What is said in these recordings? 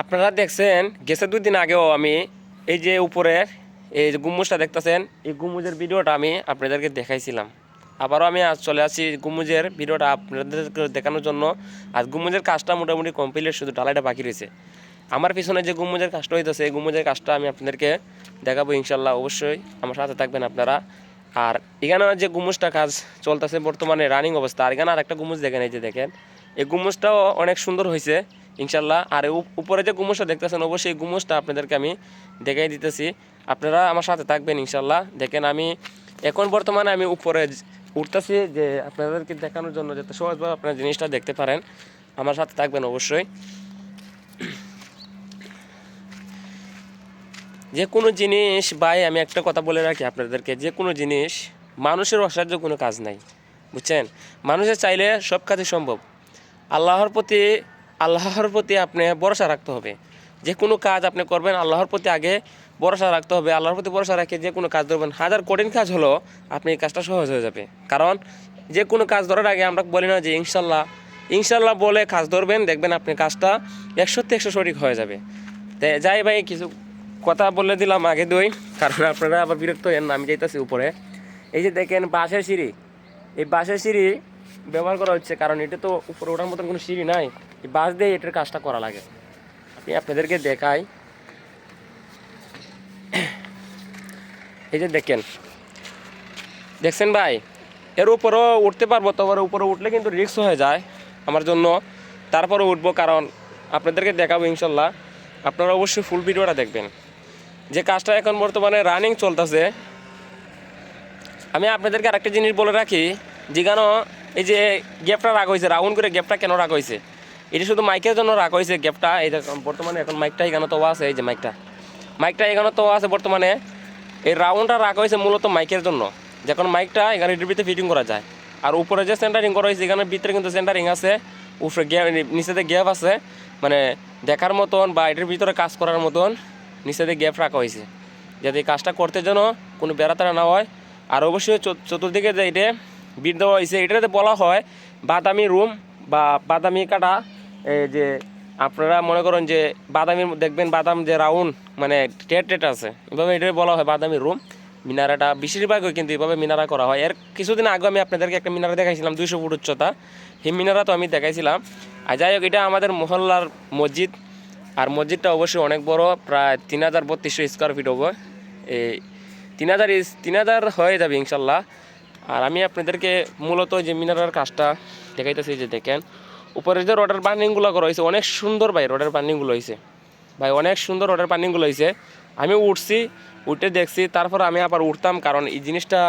আপনারা দেখছেন, গেছে দুই দিন আগেও আমি এই যে উপরের এই যে গুম্মুজটা দেখতেছেন, এই গুম্মুজের ভিডিওটা আমি আপনাদেরকে দেখাইছিলাম। আবারও আমি আজ চলে আসছি গুম্মুজের ভিডিওটা আপনাদেরকে দেখানোর জন্য। আজ গুম্মুজের কাজটা মোটামুটি কমপ্লিট শুধু ডালাইটা বাকি রয়েছে। আমার পিছনে যে গুম্মুজের কাজটা হইতেছে, এই গুম্মুজের কাজটা আমি আপনাদেরকে দেখাবো ইনশাল্লাহ অবশ্যই। আমার সাথে থাকবেন আপনারা। আর এখানে যে গুমুজটা কাজ চলতেছে বর্তমানে রানিং অবস্থা। আর এখানে আর একটা গুমুজ দেখেন, এই যে দেখেন। এই গুমুজটাও অনেক সুন্দর হয়েছে ইনশাল্লাহ। আর উপরে যে গুমুজটা দেখতেছেন, অবশ্যই এই গুমুজটা আপনাদেরকে আমি দেখাই দিতেছি। আপনারা আমার সাথে থাকবেন ইনশাল্লাহ। দেখেন আমি এখন বর্তমানে আমি উপরে উঠতেছি যে আপনাদেরকে দেখানোর জন্য যাতে সহজভাবে আপনারা জিনিসটা দেখতে পারেন। আমার সাথে থাকবেন অবশ্যই। যে কোনো জিনিস, ভাই, আমি একটা কথা বলে রাখি আপনাদেরকে। যে কোনো জিনিস, মানুষের অসাধ্য কোনো কাজ নাই, বুঝছেন? মানুষের চাইলে সব কাজই সম্ভব। আল্লাহর প্রতি আল্লাহর প্রতি আপনি ভরসা রাখতে হবে। যে কোনো কাজ আপনি করবেন, আল্লাহর প্রতি আগে ভরসা রাখতে হবে। আল্লাহর প্রতি ভরসা রাখে যে কোনো কাজ ধরবেন। হাজার কঠিন কাজ হলো আপনি এই কাজটা সহজ হয়ে যাবে। কারণ যে কোনো কাজ ধরার আগে আমরা বলি না যে ইনশাল্লাহ ইনশাল্লাহ বলে কাজ ধরবেন, দেখবেন আপনি কাজটা একশোতে একশো সঠিক হয়ে যাবে। তাই যাই ভাই, কিছু কথা বলে দিলাম আগে দুই, কারণ আপনারা আবার বিরক্ত হেন আমি যাইতেছি উপরে। এই যে দেখেন বাঁশের সিঁড়ি। এই বাঁশের সিঁড়ি ব্যবহার করা হচ্ছে, কারণ এটা তো উপরে ওঠার মতন কোনো সিঁড়ি নাই। বাঁশ দিয়ে এটার কাজটা করা লাগে। আমি আপনাদেরকে দেখাই। এই যে দেখেন। দেখছেন ভাই? এর উপরেও উঠতে পারব তো এবার উপরে উঠলে কিন্তু রিক্স হয়ে যায় আমার জন্য। তারপরে উঠবো, কারণ আপনাদেরকে দেখাবো ইনশাল্লাহ। আপনারা অবশ্যই ফুল ভিডিওটা দেখবেন। যে কাজটা এখন বর্তমানে রানিং চলতেছে, আমি আপনাদেরকে আরেকটা জিনিস বলে রাখি। যেখানে এই যে গ্যাপটা রাগ হয়েছে রাউন্ড করে গ্যাপটা কেন রাগ হয়েছে? এটা শুধু মাইকের জন্য রাগ হয়েছে গ্যাপটা। এই বর্তমানে এখন মাইকটা এখানে তো আছে, এই যে মাইকটা। মাইকটা এখানে তো আছে বর্তমানে। এই রাউন্ডটা রাগ হয়েছে মূলত মাইকের জন্য, যখন মাইকটা এখানে এটার ভিতরে ফিটিং করা যায়। আর উপরে যে সেন্টারিং করা হয়েছে, এখানে ভিতরে কিন্তু সেন্টারিং আছে। উপরে গ্যাপ, নিচেতে গ্যাপ আছে। মানে দেখার মতন বা এটার ভিতরে কাজ করার মতন নিচেতে গ্যাপ রাখা হয়েছে। যাতে কাজটা করতে যেন কোনো বেড়াতারা না হয়। আর অবশ্যই চতুর্দিকে যে এটা দেওয়া হয়েছে। এটাতে বলা হয়, বাদামি রুম বা বাদামি কাটা এই যে আপনারা মনে করেন যে বাদামির দেখবেন বাদাম যে রাউন্ড মানে টেট টেট আছে, এভাবে এটাই বলা হয়, বাদামি রুম। মিনারাটা, বেশিরভাগই কিন্তু এভাবে মিনারা করা হয়। এর কিছুদিন আগে আমি আপনাদেরকে একটা মিনারা দেখাইছিলাম, দুইশো ফুট উচ্চতা। এই মিনারা তো আমি দেখাইছিলাম। আর যাই হোক, এটা আমাদের মহল্লার মসজিদ। আর মসজিদটা অবশ্যই অনেক বড়, প্রায় তিন হাজার বত্রিশশো স্কোয়ার ফিট হবে। এই তিন হাজার তিন হাজার হয়ে যাবে ইনশাল্লাহ। আর আমি আপনাদেরকে মূলত যে মিনারার কাজটা দেখাইতেছি যে দেখেন, উপরে যে রডের বার্নিংগুলো করা হয়েছে অনেক সুন্দর ভাই রডের বার্নিংগুলো হয়েছে ভাই, অনেক সুন্দর রডের বার্নিংগুলো হয়েছে আমি উঠছি, উঠে দেখছি, তারপর আমি আবার উঠতাম কারণ এই জিনিসটা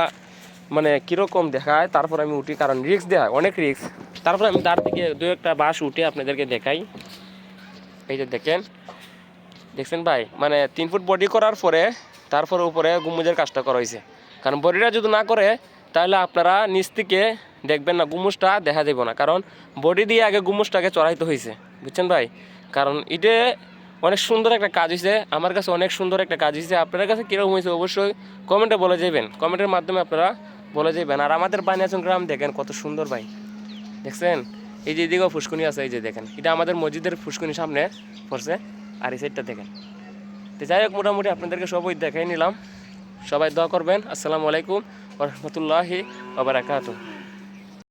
মানে কীরকম দেখায়, তারপর আমি উঠি কারণ রিক্স দেয়, অনেক রিক্স তারপর আমি তার থেকে দু একটা বাস উঠে আপনাদেরকে দেখাই। এই যে দেখেন, দেখছেন ভাই? মানে তিন ফুট বডি করার পরে, তারপরে উপরে গুমুজের কাজটা করা হয়েছে কারণ বডিটা যদি না করে তাহলে আপনারা নিচ থেকে দেখবেন না গুমুজটা দেখা যাব না। কারণ বডি দিয়ে আগে গুমুসটাকে চড়াইতে হয়েছে বুঝছেন ভাই? কারণ এটা অনেক সুন্দর একটা কাজ হয়েছে আমার কাছে অনেক সুন্দর একটা কাজ হয়েছে আপনার কাছে কীরকম হয়েছে অবশ্যই কমেন্টে বলে যাবেন কমেন্টের মাধ্যমে আপনারা বলে যাবেন আর আমাদের বানিয়াচন গ্রাম দেখেন কত সুন্দর ভাই, দেখছেন? এই যে এদিকেও ফুসকুনি আছে, এই যে দেখেন। এটা আমাদের মসজিদের ফুসকুনি সামনে পড়ছে, আর এই সাইডটা দেখেন। তো যাই হোক, মোটামুটি আপনাদেরকে সবই দেখাই নিলাম। সবাই দোয়া করবেন। আসসালামু আলাইকুম রহমতুল্লাহি ওবরাকাতু